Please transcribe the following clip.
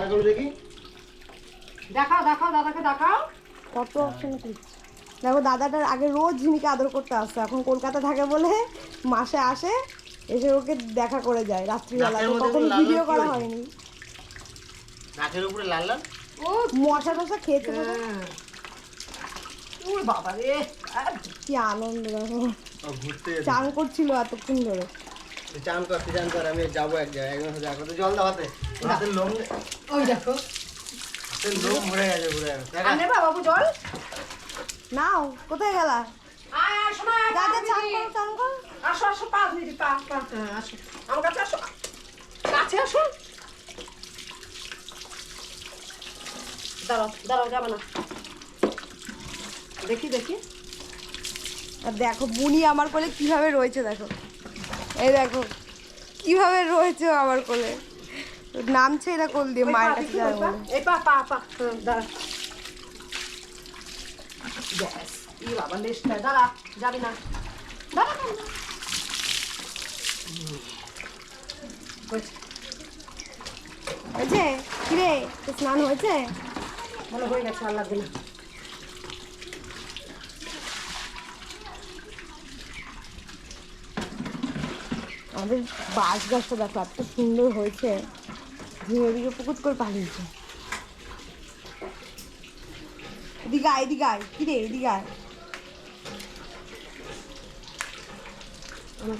দেখি। দেখাও দেখাও দাদাকে দেখাও। কত অপশন দেখো দাদাটার আগে রোজ ঝিমিকে আদর করতে আসতো এখন কলকাতা থাকে বলে মাসে আসে এসে ওকে দেখা করে যায় রাত্রিবেলা। কখনো ভিডিও করা হয়নি। নাকের উপরে লাল লাল? ও মশা টশা খেয়েছে হ্যাঁ। ওর বাবা রে কি আনন্দ দেখো। চান করছিল এতক্ষণ ধরে। চান কর চান কর আমি যাব এক জায়গায়। একদম যা করতে জল দাও হাতে। হাতের লোম ওই দেখো। হাতের লোম ভরে গেছে ঘুরে দেখা। আর নেবা বাবু জল। নাও কোথায় গেলা? আয় দাদা চান। করো চান করো। আসো আসো পাঁচ মিনিট পা পা হ্যাঁ আসো। আমার কাছে আসো কাছে আসো। দাঁড়াও দাঁড়াও যাবে না। দেখি দেখি। আর দেখো বুনি আমার কোলে কীভাবে রয়েছে দেখো। এই দেখো কীভাবে রয়েছে আমার কোলে? নামছে না কোল দিয়ে মায়ের কাছে এই পা পা পা। দাঁড়া। ব্যাস ই বাবা লেসটা দাঁড়া যাবি না। দাঁড়া। হয়েছে, কিরে স্নান হয়েছে? ভালো হয়ে গেছে আর লাগবে না। আমাদের বাঁশ গাছটা দেখো, এত সুন্দর হয়েছে। ঝিঙে দিকে পুকুর করে পালিয়েছে এদিকে আয় এদিকে আয়। কিরে এদিকে আমার